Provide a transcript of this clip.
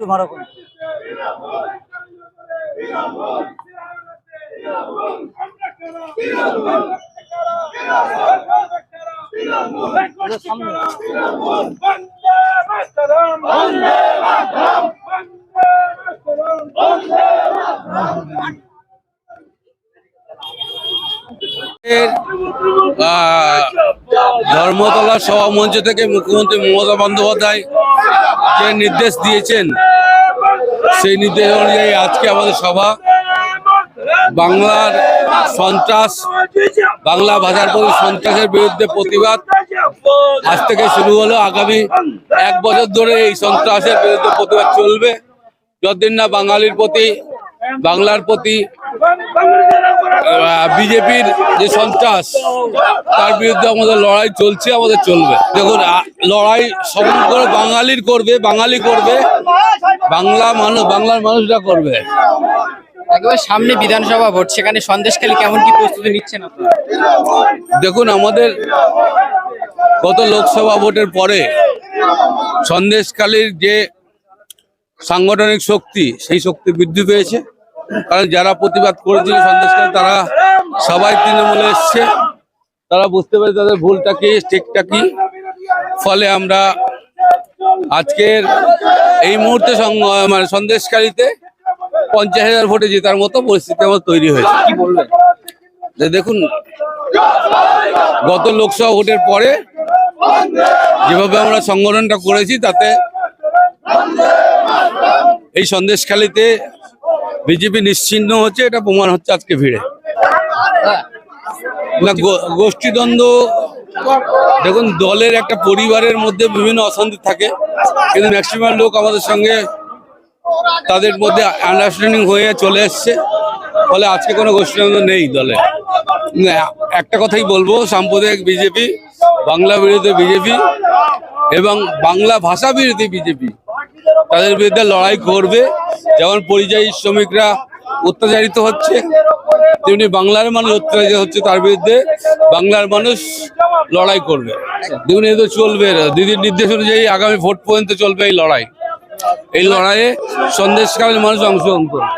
ভালো করে ধর্মতলা সভা মঞ্চ থেকে মুখ্যমন্ত্রী মমতা বন্দ্যোপাধ্যায় যে নির্দেশ দিয়েছেন, সেই নির্দেশ অনুযায়ী আজকে আমাদের সভা। বাংলার সন্ত্রাস, বাংলা ভাষার প্রতি সন্ত্রাসের বিরুদ্ধে প্রতিবাদ আজ থেকে শুরু হলো। আগামী এক বছর ধরে এই সন্ত্রাসের বিরুদ্ধে প্রতিবাদ চলবে। যতদিন না বাঙালির প্রতি, বাংলার প্রতি বিজেপির যে সন্ত্রাস তার বিরুদ্ধে আমাদের লড়াই চলছে আমাদের চলবে। দেখুন লড়াই সমগ্র বাঙালির করবে বাঙালি করবে বাংলা মানুষ বাংলার মানুষরা করবে। একেবারে সামনে বিধানসভা ভোট সেখানে সন্দেশখালী কেমন কি প্রস্তুতি নিচ্ছেন আপনারা? দেখুন আমাদের গত লোকসভা ভোটের পরে সন্দেশকালীর যে সাংগঠনিক শক্তি সেই শক্তি বৃদ্ধি পেয়েছে। কারণ যারা প্রতিবাদ করেছিল সন্দেশকালী তারা সবাই তৃণমূলে এসছে। তারা বুঝতে পেরে তাদের ভুলটা কি ঠিকটা কি। ফলে আমরা আজকের এই মুহূর্তে মানে সন্দেশকালীতে পঞ্চাশ হাজার ভোটে জেতার মতো পরিস্থিতি আমার তৈরি হয়েছে। কি বলবেন? যে দেখুন গত লোকসভা ভোটের পরে যেভাবে আমরা সংগঠনটা করেছি তাতে এই সন্দেশখালিতে বিজেপি নিশ্চিহ্ন হচ্ছে, এটা প্রমাণ হচ্ছে আজকে ভিড়ে। না গোষ্ঠীদ্বন্দ্ব, দেখুন, দলের একটা পরিবারের মধ্যে বিভিন্ন অশান্তি থাকে, কিন্তু ম্যাক্সিমাম লোক আমাদের সঙ্গে তাদের মধ্যে আন্ডারস্ট্যান্ডিং হয়ে চলে এসছে, ফলে আজকে কোনো গোষ্ঠীদ্বন্দ্ব নেই দলে। একটা কথাই বলব, সাম্প্রদায়িক বিজেপি, বাংলা বিরোধী বিজেপি এবং বাংলা ভাষা বিরোধী বিজেপি, তাদের বিরুদ্ধে লড়াই করবে যেমন পরিযায়ী শ্রমিকরা অত্যাচারিত হচ্ছে, তেমনি বাংলার মানুষ অত্যাচারিত হচ্ছে তার বিরুদ্ধে বাংলার মানুষ লড়াই করবে। দেখুন এ তো চলবে। দিদির নির্দেশ অনুযায়ী আগামী ভোট পর্যন্ত চলবে এই লড়াই। এই লড়াইয়ে সন্দেশকালের মানুষ অংশগ্রহণ করবে।